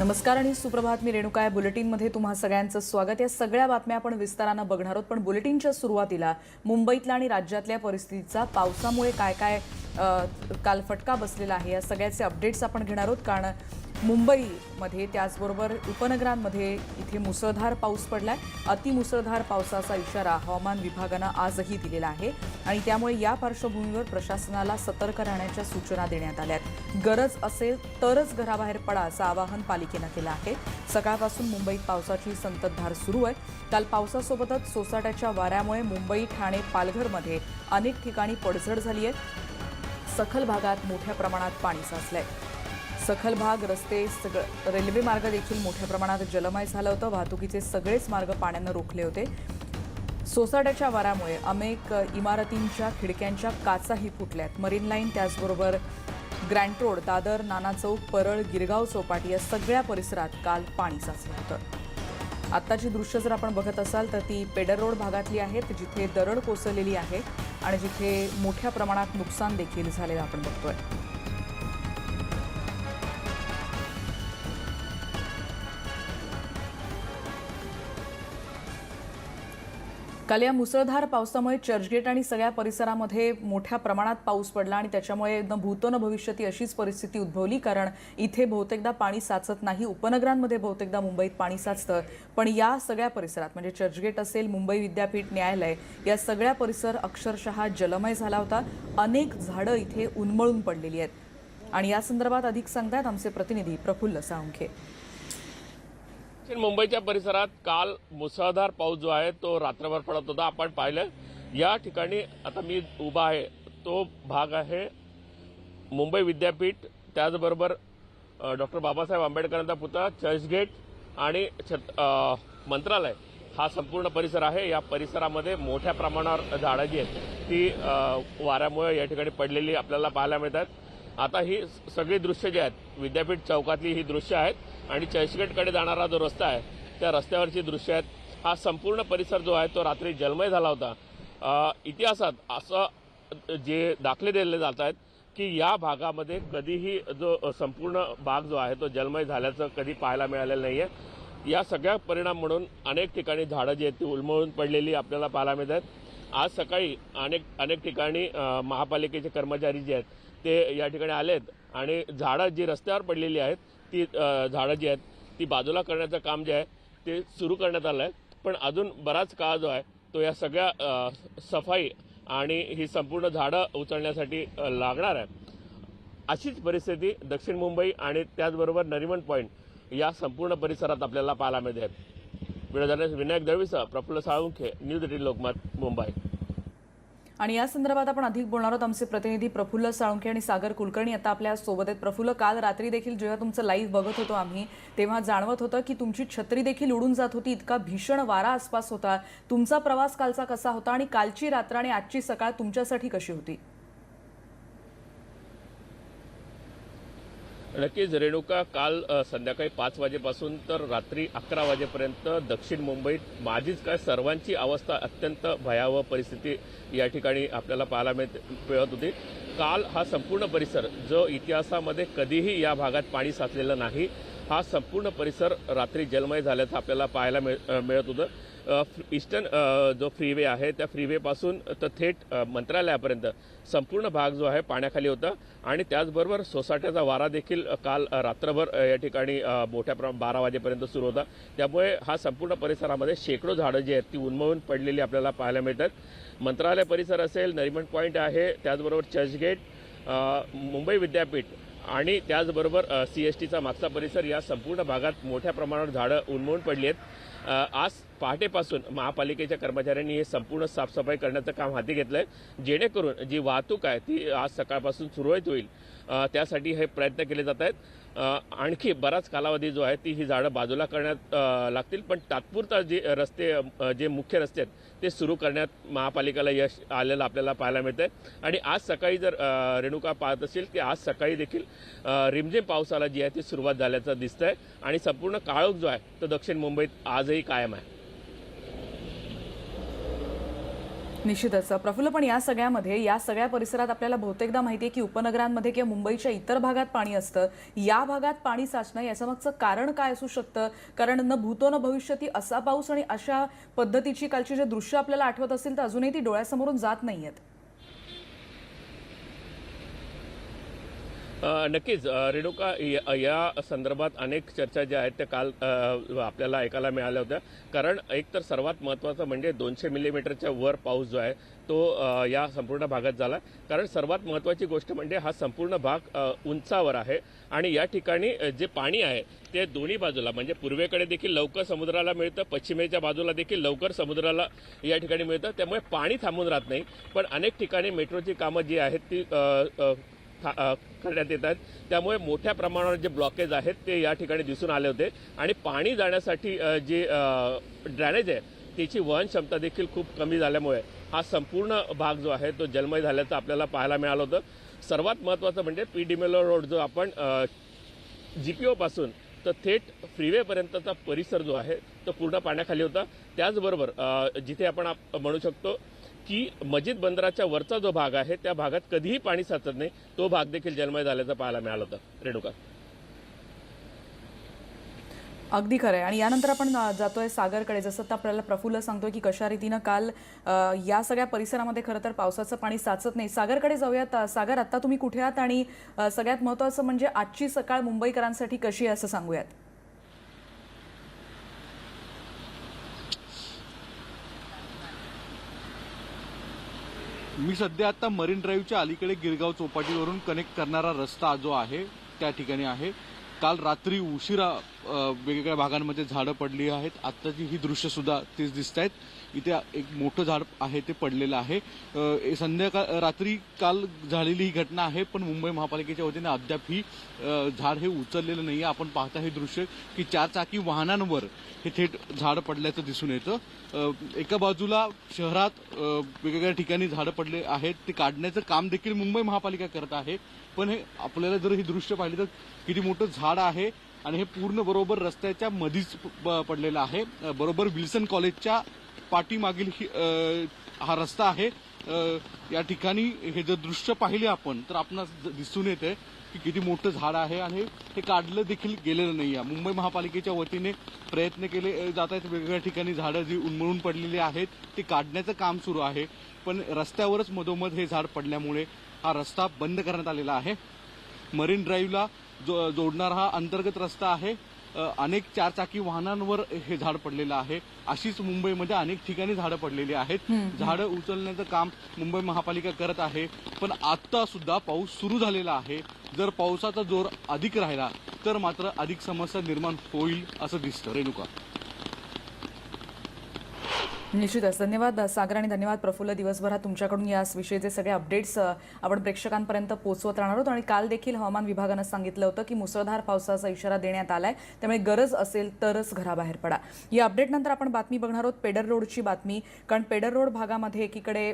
नमस्कार आणि सुप्रभात. मी रेणुका या बुलेटिनमध्ये तुम्हा सगळ्यांचं स्वागत. या सगळ्या बातम्या आपण विस्तारानं बघणार आहोत. पण बुलेटिनच्या सुरुवातीला मुंबईतल्या आणि राज्यातल्या परिस्थितीचा पावसामुळे काय काय काल फटका बसलेला आहे या सगळ्याचे अपडेट्स आपण घेणार आहोत. कारण मुंबईमध्ये त्याचबरोबर उपनगरांमध्ये इथे मुसळधार पाऊस पडलाय. अतिमुसळधार पावसाचा इशारा हवामान विभागानं आजही दिलेला आहे आणि त्यामुळे या पार्श्वभूमीवर प्रशासनाला सतर्क राहण्याच्या सूचना देण्यात आल्या आहेत गरज असेल तरच घराबाहेर पडा असं आवाहन पालिकेनं केलं आहे. सकाळपासून मुंबईत पावसाची संततधार सुरू आहे. काल पावसासोबतच सोसाट्याच्या वाऱ्यामुळे मुंबई ठाणे पालघरमध्ये अनेक ठिकाणी पडझड झाली आहे. सखल भागात मोठ्या प्रमाणात पाणी साचलंय. सखल भाग रस्ते सगळं रेल्वे मार्ग देखील मोठ्या प्रमाणात जलमय झालं होतं. वाहतुकीचे सगळेच मार्ग पाण्यानं रोखले होते. सोसाट्याच्या वाऱ्यामुळे अनेक इमारतींच्या खिडक्यांच्या काचाही फुटल्यात. मरीन लाईन त्याचबरोबर ग्रँट रोड दादर नाना चौक परळ गिरगाव चौपाटी या सगळ्या परिसरात काल पाणी साचलं होतं. आत्ताची दृश्य जर आपण बघत असाल तर ती पेडर रोड भागातली आहेत जिथे दरड कोसळलेली आहे आणि जिथे मोठ्या प्रमाणात नुकसान देखील झालेलं आपण बघतोय. काल या मुसळधार पावसामुळे चर्चगेट आणि सगळ्या परिसरामध्ये मोठ्या प्रमाणात पाऊस पडला आणि त्याच्यामुळे न भूतो न भविष्यती अशीच परिस्थिती उद्भवली कारण इथे बहुतेकदा पाणी साचत नाही. उपनगरांमध्ये बहुतेकदा मुंबईत पाणी साचतं. पण या सगळ्या परिसरात म्हणजे चर्चगेट असेल मुंबई विद्यापीठ न्यायालय या सगळ्या परिसर अक्षरशः जलमय झाला होता. अनेक झाडं इथे उन्मळून पडलेली आहेत. आणि या संदर्भात अधिक सांगतायत आमचे प्रतिनिधी प्रफुल्ल साळुंखे. दक्षिण मुंबईच्या परिसरात काल मुसळधार पाऊस जो आहे तो रात्रभर पडत होता. आपण पाहिलं या ठिकाणी आता मी उभा आहे तो भाग आहे मुंबई विद्यापीठ त्याचबरोबर डॉक्टर बाबासाहेब आंबेडकरांचा पुतळा चर्चगेट आणि छत मंत्रालय. हा संपूर्ण परिसर आहे. या परिसरामध्ये मोठ्या प्रमाणावर झाडं जी आहेत ती वाऱ्यामुळे या ठिकाणी पडलेली आपल्याला पाहायला मिळतात. आता ही सगळी दृश्य जी आहेत विद्यापीठ चौकातली ही दृश्य आहेत आणि चर्चगेटकडे जाणारा जो रस्ता आहे त्या रस्त्यावरची दृश्य आहेत. हा संपूर्ण परिसर जो आहे तो रात्री जलमय झाला होता. इतिहासात असं जे दाखले दिले जात आहेत की या भागामध्ये कधीही जो संपूर्ण भाग जो आहे तो जलमय झाल्याचं कधी पाहायला मिळालेलं नाही आहे या सगळ्या परिणाम म्हणून अनेक ठिकाणी झाडं जी आहेत ती उलमळून पडलेली आपल्याला पाहायला मिळत आहेत आज सकाळी अनेक अनेक ठिकाणी महापालिकेचे कर्मचारी जे आहेत ते या ठिकाणी आलेत. आणि झाडं जी रस्त्यावर पडलेली आहेत ती झाडं जी आहेत ती बाजूला करण्याचं काम जे आहे ते सुरू करण्यात आलं आहे. पण अजून बराच काळ जो आहे तो या सगळ्या सफाई आणि ही संपूर्ण झाडं उचलण्यासाठी लागणार आहे. अशीच परिस्थिती दक्षिण मुंबई आणि त्याचबरोबर नरिमन पॉईंट या संपूर्ण परिसरात आपल्याला पाहायला मिळते. व्हिडिओ विनायक दळवीसह प्रफुल्ल साळुंखे न्यूज एटीन लोकमत मुंबई. आणि या संदर्भात आपण अधिक बोलणार आहोत आमचे प्रतिनिधी प्रफुल्ल साळुंखे आणि सागर कुलकर्णी. आता आपल्यासोबत आहेत. प्रफुल्ल काल रात्री देखील जेव्हा तुमचं लाईव्ह बघत होतो आम्ही तेव्हा जाणवत होतं की तुमची छत्री देखील उडून जात होती. इतका भीषण वारा आसपास होता. तुमचा प्रवास कालचा कसा होता आणि कालची रात्र आणि आजची सकाळ तुमच्यासाठी कशी होती? नक्कीच रेणुका काल संध्याकाळी पाच वाजेपासून तर रात्री अकरा वाजेपर्यंत दक्षिण मुंबईत माझीच काय सर्वांची अवस्था अत्यंत भयावह परिस्थिती या ठिकाणी आपल्याला पाहायला मिळत मिळत होती. काल हा संपूर्ण परिसर जो इतिहासामध्ये कधीही या भागात पाणी साचलेलं नाही हा संपूर्ण परिसर रात्री जलमय झाल्याचं आपल्याला पाहायला मिळ मिळत होतं. ईस्टर्न जो फ्रीवे आहे त्या फ्रीवेपासून तर थेट मंत्रालयापर्यंत संपूर्ण भाग जो आहे पाण्याखाली होता आणि त्याचबरोबर सोसाट्याचा वारा देखील काल रात्रभर या ठिकाणी मोठ्या प्रमा बारा वाजेपर्यंत सुरू होता. त्यामुळे हा संपूर्ण परिसरामध्ये शेकडो झाडं जी आहेत ती उन्मळून पडलेली आपल्याला पाहायला मिळतात. मंत्रालय परिसर असेल नरिमन पॉईंट आहे त्याचबरोबर चर्चगेट मुंबई विद्यापीठ आणि त्याचबरोबर सी एस टीचा मागचा परिसर या संपूर्ण भागात मोठ्या प्रमाणावर झाडं उन्मळून पडली आहेत. आज पहाटेपासून महापालिकेच्या कर्मचाऱ्यांनी हे संपूर्ण साफसफाई करण्याचं काम हाती घेतलं आहे जेणेकरून जी वाहतूक आहे ती आज सकाळपासून सुरळीत होईल. त्यासाठी हे प्रयत्न केले जात आहेत. आणखी बराच कालावधी जो आहे ती ही झाडं बाजूला करण्यात लागतील. पण तात्पुरता जे रस्ते जे मुख्य रस्ते आहेत ते सुरू करण्यात महापालिकेला यश आलेलं आपल्याला पाहायला मिळतं आहे आणि आज सकाळी जर रेणुका पाहत असेल की आज सकाळी देखील रिमझिम पावसाला जी आहे ती सुरुवात झाल्याचं दिसतं आहे आणि संपूर्ण काळोख जो आहे तो दक्षिण मुंबईत आजही कायम आहे. निश्चितच. प्रफुल्ल पण या सगळ्यामध्ये या सगळ्या परिसरात आपल्याला बहुतेकदा माहिती आहे की उपनगरांमध्ये किंवा मुंबईच्या इतर भागात पाणी असतं. या भागात पाणी साचणं याचं मागचं कारण काय असू शकतं? कारण न भूतो न भविष्यती असा पाऊस आणि अशा पद्धतीची कालची जे दृश्य आपल्याला आठवत असतील तर अजूनही ती डोळ्यासमोरून जात नाही आहेत नक्कीच. रेणुका या या संदर्भात अनेक चर्चा ज्या आहेत त्या काल आपल्याला ऐकायला मिळाल्या होत्या. कारण एक तर सर्वात महत्त्वाचं म्हणजे दोनशे मिलीमीटरच्या वर पाऊस जो आहे तो या संपूर्ण भागात झाला. कारण सर्वात महत्त्वाची गोष्ट म्हणजे हा संपूर्ण भाग उंचावर आहे आणि या ठिकाणी जे पाणी आहे ते दोन्ही बाजूला म्हणजे पूर्वेकडे देखील लवकर समुद्राला मिळतं पश्चिमेच्या बाजूला देखील लवकर समुद्राला या ठिकाणी मिळतं. त्यामुळे पाणी थांबून राहत नाही. पण अनेक ठिकाणी मेट्रोची कामं जी आहेत ती करण्यात येत आहेत. त्यामुळे मोठ्या प्रमाणावर जे ब्लॉकेज आहेत ते या ठिकाणी दिसून आले होते. आणि पाणी जाण्यासाठी जे ड्रॅनेज आहे त्याची वहन क्षमता देखील खूप कमी झाल्यामुळे हा संपूर्ण भाग जो आहे तो जलमय झाल्याचं आपल्याला पाहायला मिळालं होतं. सर्वात महत्त्वाचं म्हणजे पी डिमेलो रोड जो आपण जी पी ओपासून तर थेट फ्रीवेपर्यंतचा परिसर जो आहे तो पूर्ण पाण्याखाली होता. त्याचबरोबर जिथे आपण आप- म्हणू शकतो की मस्जिद बंदराच्या वरचा जो भाग आहे त्या भागात कधीही पाणी साचत नाही तो भाग देखील जलमय झाल्याचं पाहायला मिळालं होतं. रेणुका. अगदी खरं आहे. आणि यानंतर आपण जातोय सागरकडे. जसं तर आपल्याला प्रफुल्ल सांगतोय की कशा रीतीनं काल या सगळ्या परिसरामध्ये खरं तर पावसाचं पाणी साचत नाही. सागरकडे जाऊयात. सागर आता तुम्ही कुठे आहात? आणि सगळ्यात महत्त्वाचं म्हणजे आजची सकाळ मुंबईकरांसाठी कशी आहे असं सांगूयात. मी सध्या आता मरीन ड्राईव्हच्या अलीकडे गिरगाव चौपाटीवरून कनेक्ट करणारा रस्ता जो आहे त्या ठिकाणी आहे. काल रात्री उशिरा वेगवेगळ्या भागांमध्ये झाडं पडली आहेत. आत्ताची ही दृश्य सुद्धा तेच दिसत आहेत इथे एक मोठं झाड आहे ते पडलेलं आहे. संध्याकाळ रात्री काल झालेली ही घटना आहे पण मुंबई महापालिकेच्या वतीने अद्याप ही झाड हे उचललेलं नाही आपण पाहता हे दृश्य की चारचाकी वाहनांवर हे थेट झाड पडल्याचं दिसून येतं. एका बाजूला शहरात वेगवेगळ्या ठिकाणी झाडं पडले आहेत. ते काढण्याचं काम देखील मुंबई महापालिका करत आहे. पण हे आपल्याला जर ही दृश्य पाहिली तर किती मोठं झाड आहे आणि हे पूर्ण बरोबर रस्त्याच्या मधीच पडलेलं आहे. बरोबर विल्सन कॉलेजच्या पाठीमागील ही, हा रस्ता आहे. या ठिकाणी हे जर दृश्य पाहिले आपण तर आपणास दिसून येते की किती मोठं झाड आहे आणि हे काढलं देखील गेलेलं नाही आहे. मुंबई महापालिकेच्या वतीने प्रयत्न केले जात आहेत वेगवेगळ्या ठिकाणी झाडं जी उन्मळून पडलेली आहेत ती काढण्याचं काम सुरू आहे. पण रस्त्यावरच मधोमध हे झाड पडल्यामुळे हा रस्ता बंद करण्यात आलेला आहे. मरीन ड्राईव्हला जो जोडणारा हा अंतर्गत रस्ता आहे. अनेक चारचाकी वाहनांवर हे झाड पडलेलं आहे. अशीच मुंबईमध्ये अनेक ठिकाणी झाडं पडलेली आहेत. झाडं उचलण्याचं काम मुंबई महापालिका करत आहे. पण आता सुद्धा पाऊस सुरू झालेला आहे. जर पावसाचा जोर अधिक राहिला तर मात्र अधिक समस्या निर्माण होईल असं दिसतं. रेणुका. निश्चितच. धन्यवाद सागर आणि धन्यवाद प्रफुल्ल. दिवसभरात तुमच्याकडून या विषयीचे सगळे अपडेट्स आपण प्रेक्षकांपर्यंत पोहोचवत राहणार आहोत. आणि काल देखील हवामान विभागानं सांगितलं होतं की मुसळधार पावसाचा इशारा देण्यात आलाय. त्यामुळे गरज असेल तरच घराबाहेर पडा. या अपडेटनंतर आपण बातमी बघणार आहोत. पेडर रोडची बातमी. कारण पेडर रोड भागामध्ये एकीकडे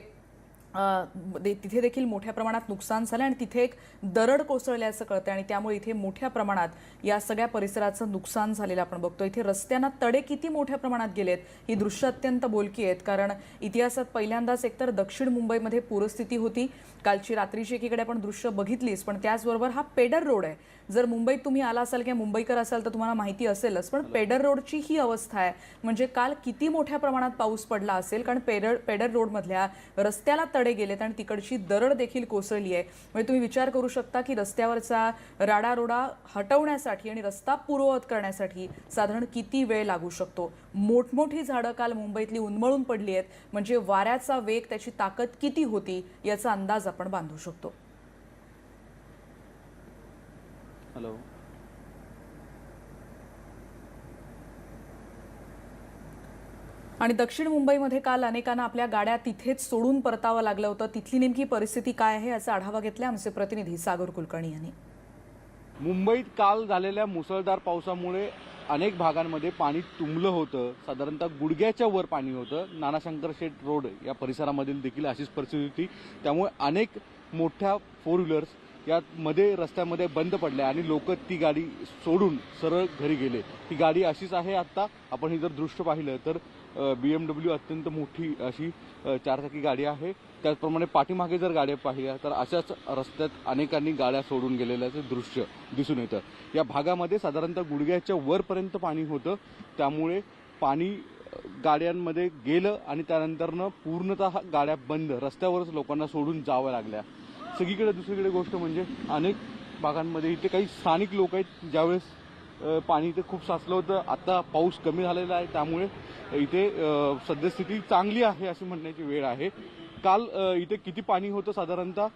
दे- तिथे देखील मोठ्या प्रमाणात नुकसान झालं आणि तिथे एक दरड कोसळल्याचं कळतं आणि त्यामुळे इथे मोठ्या प्रमाणात या सगळ्या परिसराचं नुकसान झालेलं आपण बघतो इथे रस्त्यांना तडे किती मोठ्या प्रमाणात गेलेत ही दृश्य अत्यंत बोलकी आहेत कारण इतिहासात पहिल्यांदाच एकतर दक्षिण मुंबईमध्ये पूरस्थिती होती. कालची रात्रीची एकीकडे आपण दृश्य बघितलीच पण त्याचबरोबर हा पेडर रोड आहे. जर मुंबईत तुम्ही आला असाल किंवा मुंबईकर असाल तर तुम्हाला माहिती असेलच. पण पेडर रोडची ही अवस्था आहे. म्हणजे काल किती मोठ्या प्रमाणात पाऊस पडला असेल कारण पेडर पेडर रोडमधल्या रस्त्याला तडे गेलेत आणि तिकडची दरड देखील कोसळली आहे. म्हणजे तुम्ही विचार करू शकता की रस्त्यावरचा राडारोडा हटवण्यासाठी आणि रस्ता पूर्ववत करण्यासाठी साधारण किती वेळ लागू शकतो? मोठमोठी झाडं काल मुंबईतली उन्मळून पडली आहेत. म्हणजे वाऱ्याचा वेग त्याची ताकद किती होती याचा अंदाज आपण बांधू शकतो. हॅलो. आणि दक्षिण मुंबईमध्ये काल अनेकांना आपल्या गाड्या तिथेच सोडून परतावं लागलं होतं. तिथली नेमकी परिस्थिती काय आहे याचा आढावा घेतला आमचे प्रतिनिधी सागर कुलकर्णी यांनी. मुंबईत काल झालेल्या मुसळधार पावसामुळे अनेक भागांमध्ये पाणी तुंबलं होतं. साधारणतः गुडघ्याच्या वर पाणी होतं. नानाशंकर शेठ रोड या परिसरामधील देखील अशीच परिस्थिती होती. त्यामुळे अनेक मोठ्या फोर व्हीलर्स यात मध्ये रस्त्यामध्ये बंद पडल्या आणि लोक ती गाडी सोडून सरळ घरी गेले. ही गाडी अशीच आहे आता आपण ही जर दृश्य पाहिलं तर बी एम डब्ल्यू अत्यंत मोठी अशी चारचाकी गाडी आहे. त्याचप्रमाणे पाठीमागे जर गाड्या पाहिल्या तर अशाच रस्त्यात अनेकांनी गाड्या सोडून गेलेल्याचं दृश्य दिसून येतं. या भागामध्ये साधारणतः गुडघ्याच्या वरपर्यंत पाणी होतं. त्यामुळे पाणी गाड्यांमध्ये गेलं आणि त्यानंतरनं पूर्णतः गाड्या बंद रस्त्यावरच लोकांना सोडून जावं लागल्या. सगळीकडे दुसरीकडे गोष्ट म्हणजे अनेक भागांमध्ये इथे काही स्थानिक लोक आहेत ज्यावेळेस पाणी इथे खूप साचलं होतं आता पाऊस कमी झालेला आहे त्यामुळे इथे सद्यस्थिती चांगली आहे अशी म्हणण्याची वेळ आहे. काल इथे किती पाणी होतं साधारणतः?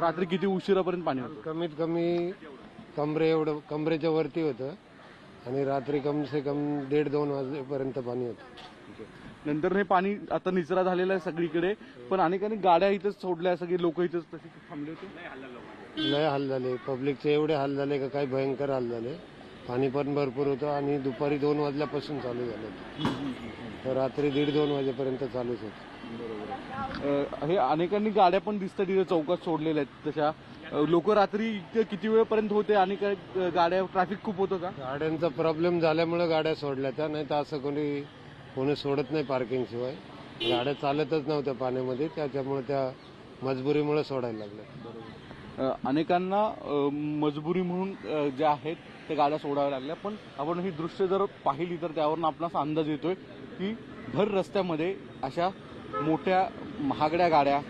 रात्री किती उशिरापर्यंत पाणी होतं? कमीत कमी कमरे एवढं कमरेच्या वरती होतं आणि रात्री कम से कम दीड दोन वाजेपर्यंत पाणी होतं. नंतर हे पाणी आता निचरा झालेला आहे सगळीकडे. पण अनेकांनी गाड्या इथंच सोडल्या सगळे लोक इथंच तसे थांबले होते. लय हाल झाले. पब्लिकचे एवढे हाल झाले का काही भयंकर हाल झाले. पाणी पण भरपूर होतं आणि दुपारी दोन वाजल्यापासून चालू झालं रात्री दीड दोन वाजेपर्यंत चालूच होतं. हे अनेकांनी गाड्या पण दिसतात तिथे चौकात सोडलेल्या आहेत तशा. लोक रात्री किती वेळपर्यंत होते? आणि काय अ, गाड्या ट्रॅफिक खूप होतं का? गाड्यांचा प्रॉब्लेम झाल्यामुळे गाड्या सोडल्या त्या नाही तर असं कोणी कोणी सोडत नाही पार्किंग शिवाय. गाड्या चालतच नव्हत्या पाण्यामध्ये त्याच्यामुळे त्या मजबुरीमुळे सोडायला लागल्या. अ, अनेकांना अ, मजबुरी म्हणून अ, ज्या आहेत त्या गाड्या सोडाव्या लागल्या. पण आपण ही दृश्य जर पाहिली तर त्यावरून आपणास अंदाज येतोय की भर रस्त्यामध्ये अशा मोठ्या महागड्या गाड्या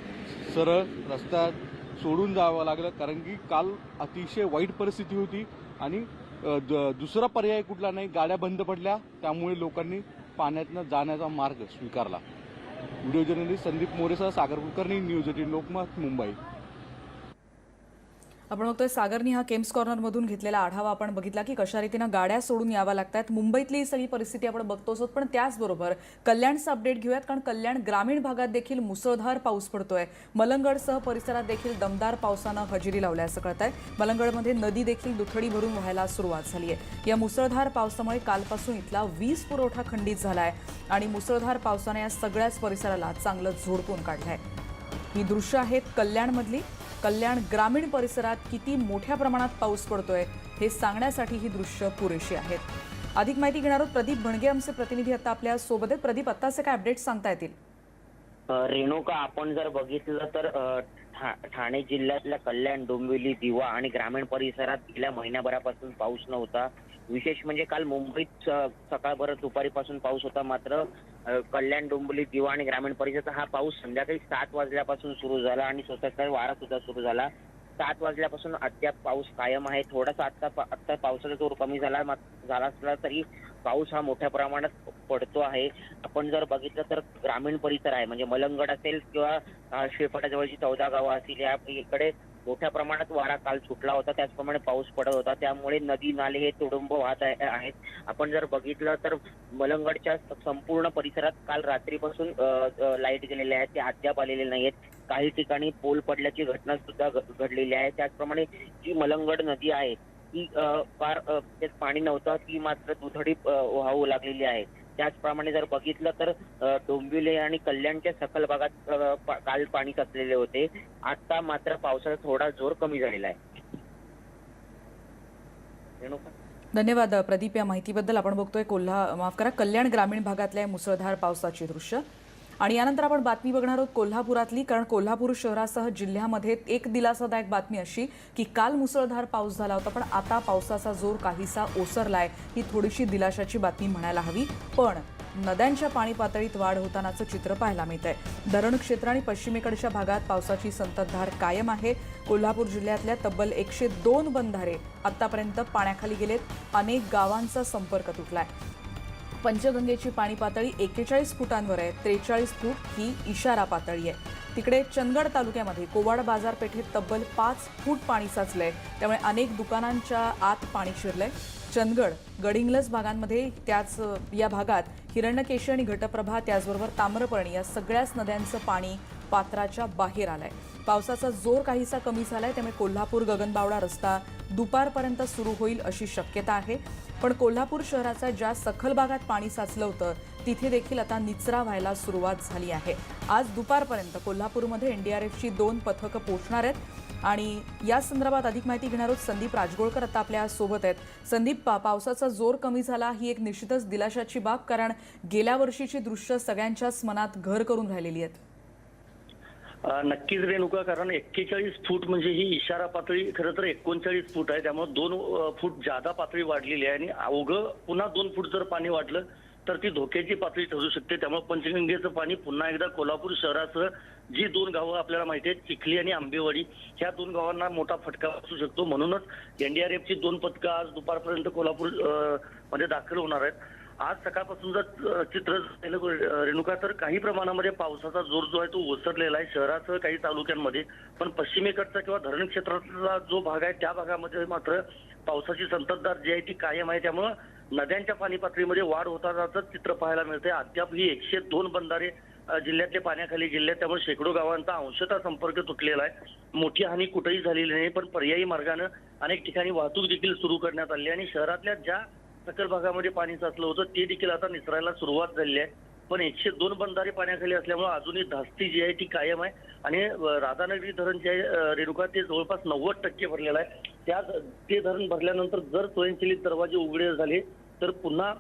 सरळ रस्त्यात सोडून जावं लागलं. कारण की काल अतिशय वाईट परिस्थिती होती आणि अ, द- दुसरा पर्याय कुठला नाही गाड्या बंद पडल्या. त्यामुळे लोकांनी पाण्यातनं जाण्याचा मार्ग स्वीकारला. व्हिडिओ जर्नलिस्ट संदीप मोरेसह सागर कुलकर्णी न्यूज एटीन लोकमत मुंबई. आपण बघतोय सागरनी हा केम्स कॉर्नरमधून घेतलेला आढावा आपण बघितला की कशा रीतीनं गाड्या सोडून याव्या लागतात मुंबईतली ही सगळी परिस्थिती आपण बघतोच आहोत पण त्याचबरोबर कल्याणचं अपडेट घेऊयात कारण कल्याण ग्रामीण भागात देखील मुसळधार पाऊस पडतोय. मलंगडसह परिसरात देखील दमदार पावसानं हजेरी लावल्या असं कळत आहे मलंगडमध्ये नदी देखील दुथडी भरून व्हायला सुरुवात झाली आहे या मुसळधार पावसामुळे कालपासून इथला वीज पुरवठा खंडित झाला आहे आणि मुसळधार पावसाने या सगळ्याच परिसराला चांगलं झोडपून काढलं आहे ही दृश्य आहेत कल्याणमधली. कल्याण ग्रामीण परिसरात किती मोठ्या प्रमाणात पाऊस पडतोय हे सांगण्यासाठी ही दृश्य पुरेशी आहेत. अधिक माहिती घेणार आहोत प्रदीप भणगे आमचे प्रतिनिधी आता आपल्यासोबत आहेत. प्रदीप असे काय अपडेट सांगता येतील? रेणुका आपण जर बघितलं तर ठाणे जिल्ह्यातल्या कल्याण डोंबिवली दिवा आणि ग्रामीण परिसरात गेल्या महिन्याभरापासून पाऊस नव्हता. विशेष म्हणजे काल मुंबईत सकाळभर दुपारीपासून पाऊस होता मात्र कल्याण डोंबिवली दिवा आणि ग्रामीण परिषदचा हा पाऊस संध्याकाळी सात वाजल्यापासून सुरू झाला आणि स्वतःचा वारा सुद्धा सुरू झाला. सात वाजल्यापासून अद्याप पाऊस कायम आहे. थोडासा आत्ता आत्ता पावसाचा जोर कमी झाला झाला असला तरी पाऊस हा मोठ्या प्रमाणात पडतो आहे. आपण जर बघितलं तर ग्रामीण परिसर आहे. म्हणजे मलंगड असेल किंवा शेफटाजवळची चौदा गावं असतील या इकडे मोठ्या प्रमाणात वारा काल सुटला होता. त्याचप्रमाणे पाऊस पडत होता. त्यामुळे नदी नाले हे तुडुंब वाहत आहे- आहेत. आपण जर बघितलं तर मलंगडच्या संपूर्ण परिसरात काल रात्रीपासून लाइट गेलेले आहेत. ते अद्याप आलेले नाहीत काही ठिकाणी पोल पडल्याची घटना सुद्धा घ- घडलेली आहे. त्याचप्रमाणे जी मलंगड नदी आहे ती फार त्यात पाणी नव्हतं. ती मात्र दुथडी वाहू लागलेली आहे. त्याचप्रमाणे जर बघितलं तर डोंबिवली आणि कल्याणच्या सखल भागात काल पाणी साचलेले होते. आता मात्र पावसाचा थोडा जोर कमी झालेला आहे. धन्यवाद प्रदीप. या माहितीबद्दल आपण बघतोय कोल्हा माफ करा कल्याण ग्रामीण भागातल्या मुसळधार पावसाची दृश्य. आणि यानंतर आपण बातमी बघणार आहोत कोल्हापुरातली कारण कोल्हापूर शहरासह जिल्ह्यामध्ये एक दिलासादायक बातमी अशी की काल मुसळधार पाऊस झाला होता पण आता पावसाचा जोर काहीसा ओसरलाय ही थोडीशी दिलाशाची बातमी म्हणायला हवी. पण नद्यांच्या पाणी पातळीत वाढ होतानाचं चित्र पाहायला मिळत आहे धरण क्षेत्र आणि पश्चिमेकडच्या भागात पावसाची संततधार कायम आहे. कोल्हापूर जिल्ह्यातल्या तब्बल एकशे दोन बंधारे आतापर्यंत पाण्याखाली गेलेत. अनेक गावांचा संपर्क तुटलाय. पंचगंगेची पाणी पातळी एकेचाळीस फुटांवर आहे. त्रेचाळीस फूट ही इशारा पातळी आहे. तिकडे चंदगड तालुक्यामध्ये कोवाड बाजारपेठेत तब्बल पाच फूट पाणी साचलंय. त्यामुळे अनेक दुकानांच्या आत पाणी शिरलंय. चंदगड गडिंगलस भागांमध्ये त्याच या भागात हिरण्यकेशी आणि घटप्रभा त्याचबरोबर ताम्रपर्णी या सगळ्याच नद्यांचं पाणी पात्राच्या बाहेर आलंय. पावसाचा जोर काहीसा कमी झालाय त्यामुळे कोल्हापूर गगनबावडा रस्ता दुपारपर्यंत सुरू होईल अशी शक्यता आहे. पण कोल्हापूर शहराचा ज्या सखल भागात पाणी साचलं होतं तिथे देखील आता निचरा व्हायला सुरुवात झाली आहे. आज दुपारपर्यंत कोल्हापूरमध्ये एनडीआरएफची दोन पथकं पोहोचणार आहेत आणि या संदर्भात अधिक माहिती घेणार आहोत संदीप राजगोळकर आता आपल्यासोबत आहेत. संदीप पा पावसाचा जोर कमी झाला ही एक निश्चितच दिलाशाची बाब कारण गेल्या वर्षीची दृश्य सगळ्यांच्याच मनात घर करून राहिलेली आहेत. नक्कीच रेणुका कारण एक्केचाळीस फूट म्हणजे ही इशारा पातळी खरं तर एकोणचाळीस फूट आहे. त्यामुळे दोन फूट जादा पातळी वाढलेली आहे आणि अवघं पुन्हा दोन फूट जर पाणी वाढलं तर ती धोक्याची पातळी ठरू शकते. त्यामुळे पंचगंगेचं पाणी पुन्हा एकदा कोल्हापूर शहरासह जी दोन गावं आपल्याला माहिती आहेत चिखली आणि आंबेवाडी ह्या दोन गावांना मोठा फटका असू शकतो. म्हणूनच एनडीआरएफची दोन पथकं आज दुपारपर्यंत कोल्हापूरमध्ये दाखल होणार आहेत. आज सकाळपासून जर चित्र रेणुका तर काही प्रमाणामध्ये पावसाचा जोर जो आहे तो ओसरलेला आहे. शहरासह काही तालुक्यांमध्ये पण पश्चिमेकडचा किंवा धरण क्षेत्रातला जो भाग आहे त्या भागामध्ये मात्र पावसाची संततधार जी आहे ती कायम आहे. त्यामुळं नद्यांच्या पाणी पातळीमध्ये वाढ होतानाचं चित्र पाहायला मिळते अद्याप ही एकशे दोन बंधारे जिल्ह्यातले पाण्याखाली जिल्ह्यात त्यामुळे शेकडो गावांचा अंशतः संपर्क तुटलेला आहे. मोठी हानी कुठेही झालेली नाही पण पर्यायी मार्गानं अनेक ठिकाणी वाहतूक देखील सुरू करण्यात आली आहे. आणि शहरातल्या ज्या सखल भागामध्ये पाणी साचलं होतं. ते देखील आता निसरायला सुरुवात झाली आहे. पण एकशे दोन बंधारे पाण्याखाली असल्यामुळे अजूनही धास्ती जी आहे ती कायम आहे. आणि राधानगरी धरण जे आहे रेणुका ते जवळपास नव्वद टक्के भरलेलं आहे. त्या ते धरण भरल्यानंतर जर स्वयंचलित दरवाजे उघडे झाले तर पुन्हा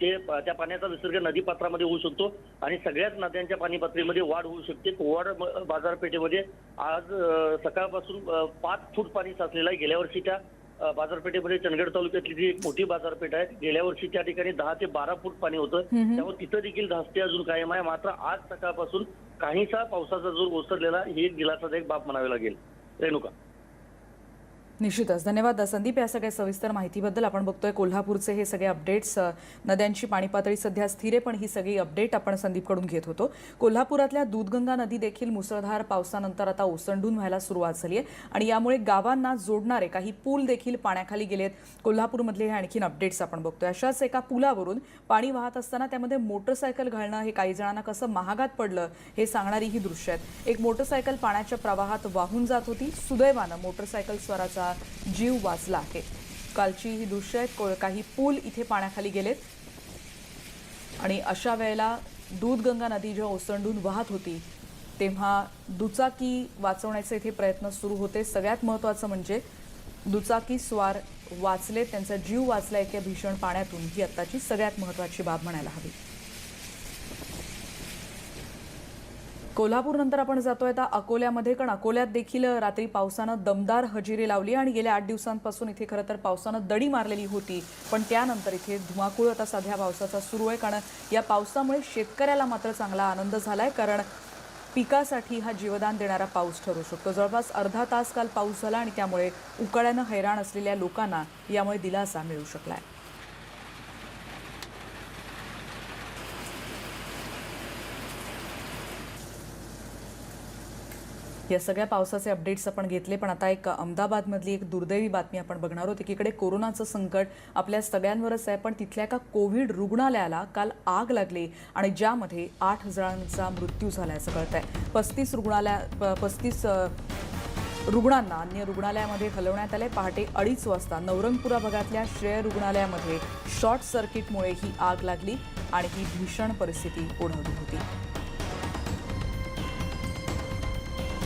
ते त्या पाण्याचा विसर्ग नदीपात्रामध्ये होऊ शकतो. आणि सगळ्याच नद्यांच्या पाणी पातळीमध्ये वाढ होऊ शकते. कोवाड बाजारपेठेमध्ये आज सकाळपासून पाच फूट पाणी साचलेलं आहे. गेल्या वर्षी त्या बाजारपेठेमध्ये चंदगड तालुक्यातली जी एक मोठी बाजारपेठ आहे गेल्या वर्षी त्या ठिकाणी दहा ते बारा फूट पाणी होतं. त्यामुळे तिथं देखील धास्ती अजून कायम आहे. मात्र आज सकाळपासून काहीसा पावसाचा जोर ओसरलेला ही एक दिलासादायक बाब म्हणावी लागेल. रेणुका. निश्चितच. धन्यवाद संदीप. या सगळ्या सविस्तर माहितीबद्दल आपण बघतोय. कोल्हापूरचे हे सगळे अपडेट्स नद्यांची पाणी पातळी सध्या स्थिर आहे पण ही सगळी अपडेट आपण संदीपकडून घेत होतो. कोल्हापुरातल्या दूधगंगा नदी देखील मुसळधार पावसानंतर आता ओसंडून व्हायला सुरुवात झाली आहे आणि यामुळे गावांना जोडणारे काही पूल देखील पाण्याखाली गेले आहेत. कोल्हापूरमधले हे आणखीन अपडेट्स आपण बघतोय. अशाच एका पुलावरून पाणी वाहत असताना त्यामध्ये मोटरसायकल घालणं हे काही जणांना कसं महागात पडलं हे सांगणारी ही दृश्य आहेत. एक मोटरसायकल पाण्याच्या प्रवाहात वाहून जात होती. सुदैवानं मोटरसायकल स्वराचा जीव वाचला आहे. कालची ही दृश्य आहेत को- काही पूल इथे पाण्याखाली गेलेत. आणि अशा वेळेला दूधगंगा नदी जेव्हा ओसंडून वाहत होती तेव्हा दुचाकी वाचवण्याचे इथे प्रयत्न सुरू होते. सगळ्यात महत्त्वाचं म्हणजे दुचाकी स्वार वाचले त्यांचा जीव वाचला एका भीषण पाण्यातून. ही आत्ताची सगळ्यात महत्त्वाची बाब म्हणायला हवी. कोल्हापूर नंतर आपण जातोय. आता अकोल्यामध्ये कारण अकोल्यात देखील रात्री पावसानं दमदार हजेरी लावली आणि गेल्या आठ दिवसांपासून इथे खरं तर पावसानं दडी मारलेली होती. पण त्यानंतर इथे धुमाकूळ आता सध्या पावसाचा सुरू आहे. कारण या पावसामुळे शेतकऱ्याला मात्र चांगला आनंद झाला आहे कारण पिकासाठी हा जीवदान देणारा पाऊस ठरू शकतो. जवळपास अर्धा तास काल पाऊस झाला आणि त्यामुळे उकाड्यानं हैराण असलेल्या लोकांना यामुळे दिलासा मिळू शकला आहे या सगळ्या पावसाचे अपडेट्स आपण घेतले पण आता एक अहमदाबादमधली एक दुर्दैवी बातमी आपण बघणार आहोत. एकीकडे कोरोनाचं संकट आपल्या सगळ्यांवरच आहे पण तिथल्या एका कोविड रुग्णालयाला काल आग लागली आणि ज्यामध्ये आठ जणांचा मृत्यू झाला असं कळत आहे पस्तीस रुग्णालया प- पस्तीस रुग्णांना अन्य रुग्णालयामध्ये हलवण्यात आले पहाटे अडीच वाजता नवरंगपुरा भागातल्या श्रेय रुग्णालयामध्ये शॉर्ट सर्किटमुळे ही आग लागली आणि ही भीषण परिस्थिती ओढवली होती.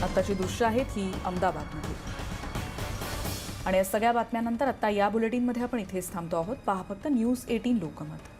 आत्ताची दृश्य आहेत ही अहमदाबादमधली आणि या सगळ्या बातम्यानंतर आता या बुलेटिनमध्ये आपण इथेच थांबतो आहोत. पहा फक्त न्यूज एटीन लोकमत.